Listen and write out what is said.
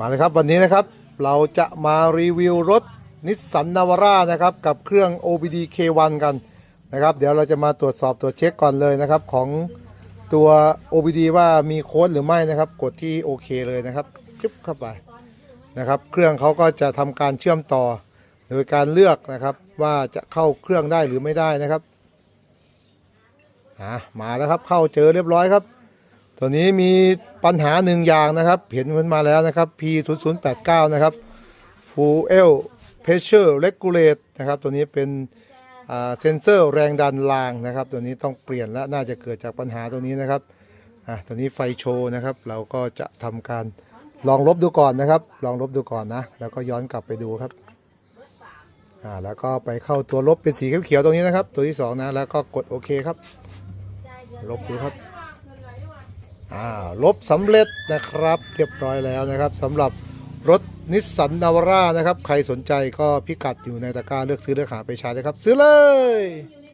มาเลยครับวันนี้นะครับเราจะมารีวิวรถนิสสันนาวาร่านะครับกับเครื่อง OBD K1 กันนะครับ เดี๋ยวเราจะมาตรวจสอบตรวจเช็คก่อนเลยนะครับของตัว OBD ว่ามีโค้ดหรือไม่นะครับ กดที่โอเคเลยนะครับจุ๊บเข้าไปนะครับ เครื่องเขาก็จะทำการเชื่อมต่อ โดยการเลือกนะครับว่าจะเข้าเครื่องได้หรือไม่ได้นะครับอะมาแล้วครับเข้าเจอเรียบร้อยครับ ตัวนี้มีปัญหาหนึ่งอย่างนะครับ เห็นมันมาแล้วนะครับ P 0 0 8 9นะครับ Fuel Pressure Regulate นะครับ ตัวนี้เป็นเซนเซอร์แรงดันรางนะครับ ตัวนี้ต้องเปลี่ยนและน่าจะเกิดจากปัญหาตัวนี้นะครับอะตัวนี้ไฟโชว์นะครับ เราก็จะทำการลองลบดูก่อนนะครับ ลองลบดูก่อนนะ แล้วก็ย้อนกลับไปดูครับอ่าแล้วก็ไปเข้าตัวลบเป็นสีเขียวๆตรงนี้นะครับ ตัวที่สองนะแล้วก็กดโอเคครับ ลบดูครับ อ่าลบสำเร็จนะครับ เรียบร้อยแล้วนะครับสำหรับรถนิสสันนาวร่านะครับ ใครสนใจก็พิกัดอยู่ในตะกร้าเลือกซื้อเลือกหาไปใช้เลยครับ ซื้อเลย